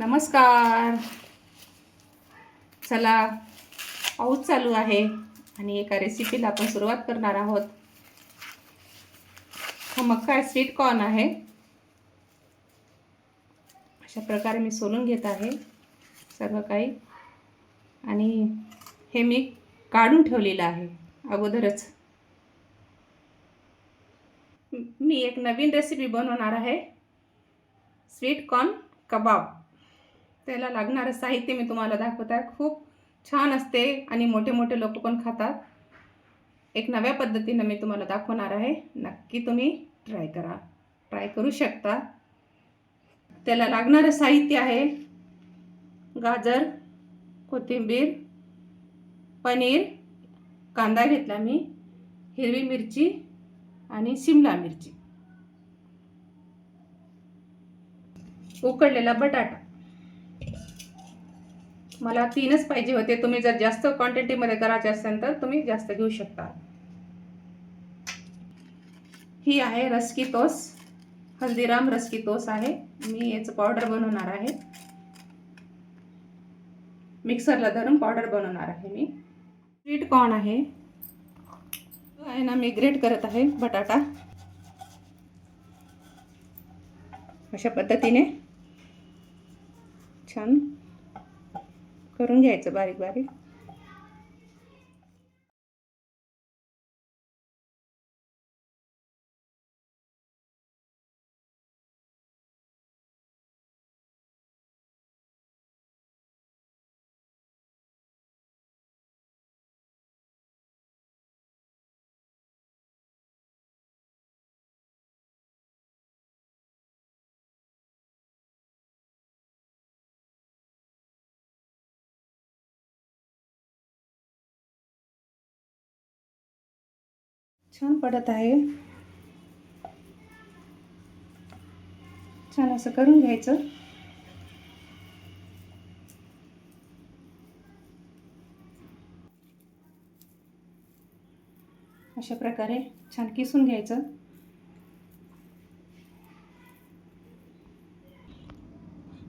नमस्कार. चला पाऊस चालू आहे आणि एका रेसिपीला आपण सुरुवात करणार आहोत. हा मक्का स्वीट कॉर्न आहे. अशा प्रकारे मी सोलून घेत आहे सर्व काही. आणि हे मी काढून ठेवलेलं आहे अगोदरच. मी एक नवीन रेसिपी बनवणार आहे. स्वीट कॉर्न कबाब. त्याला लागणारं साहित्य मी तुम्हाला दाखवत आहे. खूप छान असते आणि मोठे मोठे लोक पण खातात. एक नव्या पद्धतीनं मी तुम्हाला दाखवणार आहे. नक्की तुम्ही ट्राय करा. ट्राय करू शकता. त्याला लागणारं साहित्य आहे गाजर कोथिंबीर पनीर कांदा घेतला मी हिरवी मिरची आणि शिमला मिरची. उकडलेला बटाटा. मला तीनच पाहिजे होते. तुम्ही जर जास्त क्वांटिटीमध्ये करायचे असेल तर तुम्ही जास्त घेऊ शकता. ही आहे रसकी तोस. हल्दीराम रसकी तोस आहे. मी याचं पावडर बनवणार आहे. मिक्सरला धरून पावडर बनवणार आहे मी. स्वीट कॉर्न आहे. आहे ना मी ग्रेट करत आहे बटाटा. अशा पद्धतीने. छान. करून घ्यायचं बारीक बारीक. छान पडत आहे. छान असं करून घ्यायचं. अशा प्रकारे छान किसून घ्यायचं.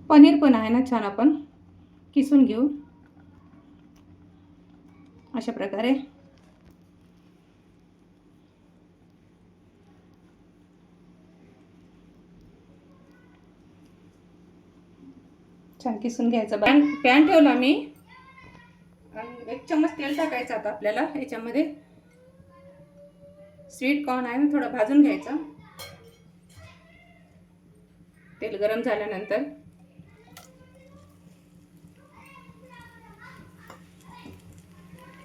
पनीर पण आहे ना छान आपण. किसून घेऊ. अशा प्रकारे. छान किसून घ्यायचं पॅन पॅन ठेवला मी आणि एक चम्मच तेल टाकायचं आता आपल्याला याच्यामध्ये स्वीट कॉर्न आहे ना थोडं भाजून घ्यायचं. तेल गरम झाल्यानंतर.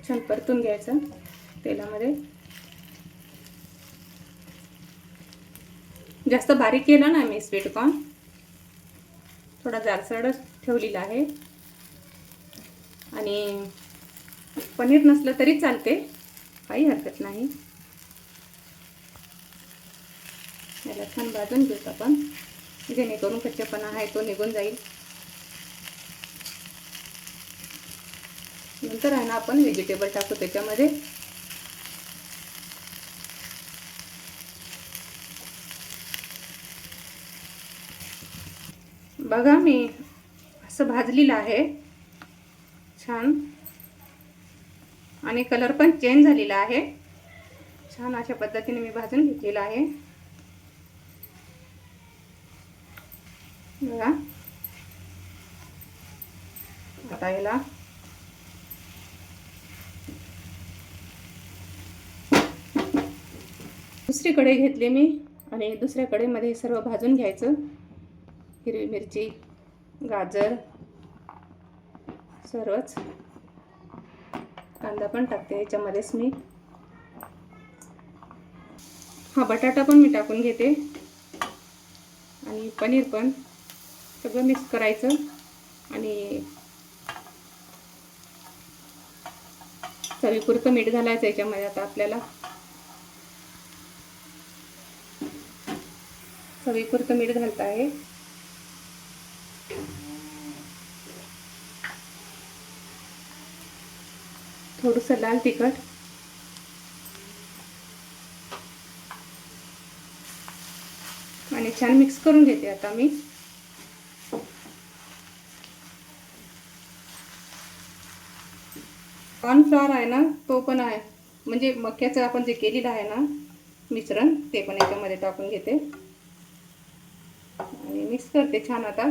छान परतून घ्यायचं तेलामध्ये. जास्त बारीक केलं ना मी स्वीट कॉर्न थोडा जाडसरच ठेवलेला आहे. आणि पनीर नसलं तरी चालते. काही हरकत नाही. याला छान भाजून घेऊत आपण. जेणेकरून कच्चेपणा आहे तो निघून जाईल. नंतर आहे ना आपण व्हेजिटेबल टाकू त्याच्यामध्ये. बघा मी असं भाजलेलं आहे. छान. आणि कलर पण चेंज झालेला आहे. छान अशा पद्धतीने मी भाजून घेतलेला आहे. बघा. आता याला दुसरीकडे घेतले मी आणि दुसऱ्या कढईमध्ये सर्व भाजून घ्यायचं. हिरवी मिरची गाजर सर्वच. कांदा पण टाकते याच्यामध्येच मी. हा बटाटा पण मी टाकून घेते. आणि पनीर पण. सगळं मिक्स करायचं. आणि चवीपुरतं मीठ घालायचं याच्यामध्ये आता आपल्याला. चवीपुरतं मीठ घालत आहे. थोडंसं लाल तिखट. आणि छान मिक्स करून घेते आता मी. कॉर्नफ्लॉवर आहे ना तो पण आहे. म्हणजे मक्याचं आपण जे केलेलं आहे ना मिश्रण ते पण याच्यामध्ये टाकून घेते. आणि मिक्स करते छान आता.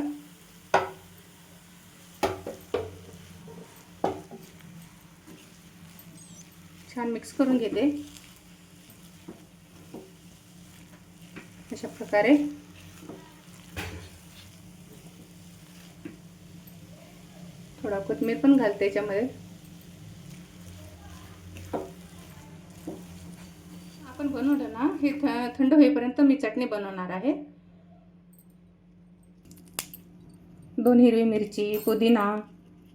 छान मिक्स करून घेते. अशा प्रकारे. थोडा कोथमीर पण घालते याच्यामध्ये. आपण बनवलं ना हे थ थंड होईपर्यंत मी चटणी बनवणार आहे. दोन हिरवी मिरची पुदिना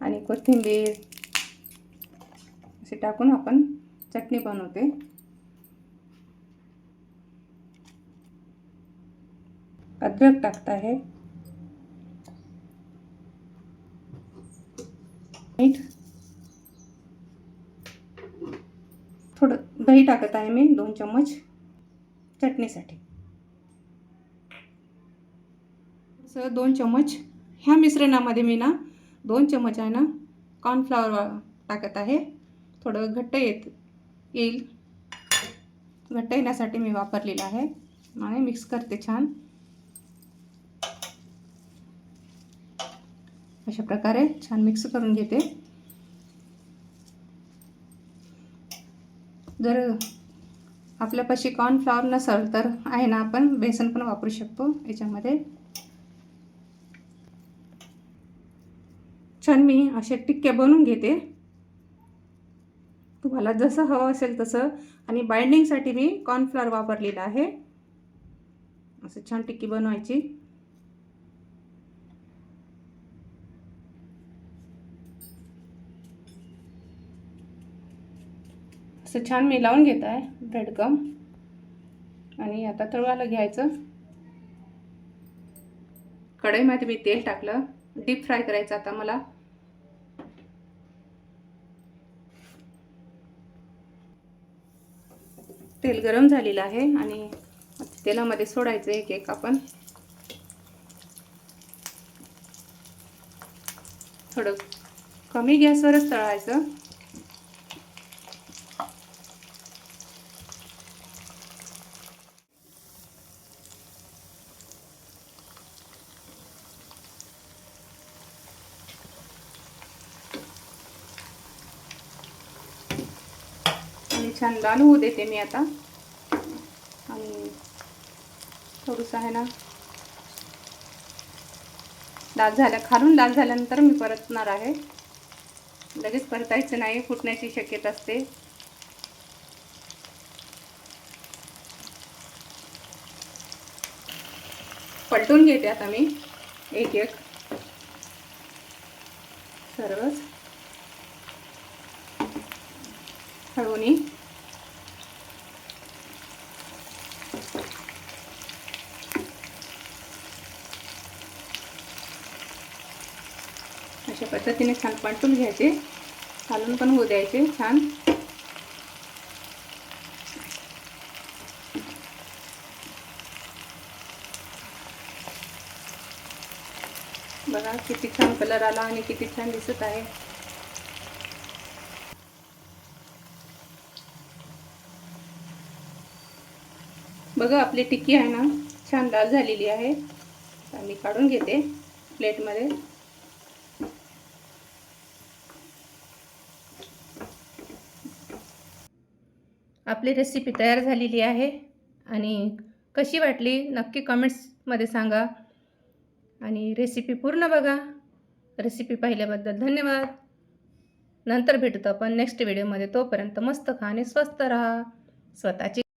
आणि कोथिंबीर असे टाकून आपण चटणी बनवते अद्रक टाकत आहे. मीठ. थोडं दही टाकत आहे मी दोन चम्मच चटणीसाठी. असं दोन चम्मच. ह्या मिश्रणामध्ये मी ना दोन चम्मच आहे ना कॉर्नफ्लॉवर टाकत आहे. थोडं घट्ट येत येईल. घट्ट येण्यासाठी मी वापरलेलं आहे. आणि मिक्स करते छान. अशा प्रकारे छान मिक्स करून घेते. जर आपल्यापाशी कॉर्नफ्लॉवर नसेल तर आहे ना आपण बेसन पण वापरू शकतो याच्यामध्ये. छान मी असे टिक्के बनवून घेते. तुम्हाला जसं हवं असेल तसं. आणि बाइंडिंगसाठी मी कॉर्नफ्लॉवर वापरलेलं आहे. असं छान टिक्की बनवायची. असं छान मी लावून घेत आहे ब्रेडकम आणि आता तळवाला घ्यायचं. कढईमध्ये मी तेल टाकलं. डीप फ्राय करायचं आता मला. तेल गरम झालेलं आहे आणि तेलामध्ये सोडायचं एक एक आपण. थोडं कमी गॅसवरच तळायचं. छान लाल होऊ देते मी आता. आणि थोडंसं आहे ना लाल झाल्या खालून लाल झाल्यानंतर मी परतणार आहे. लगेच परतायचं नाही फुटण्याची शक्यता असते. पलटून घेते आता मी एक एक. सर्वच. हळूनी अशा पद्धतीने छान पलटून घ्यायचे. घालून पण होऊ द्यायचे छान. बघा किती छान कलर आला आणि किती छान दिसत आहे. बघा आपली टिक्की आहे ना छान लाल झालेली आहे. आता मी काढून घेते प्लेटमध्ये. आपली रेसिपी तयार झालेली आहे. आणि कशी वाटली नक्की कमेंट्समध्ये सांगा. आणि रेसिपी पूर्ण बघा. रेसिपी पाहिल्याबद्दल धन्यवाद. नंतर भेटतो आपण नेक्स्ट व्हिडिओमध्ये तोपर्यंत मस्त खा आणि स्वस्त राहा. स्वतःची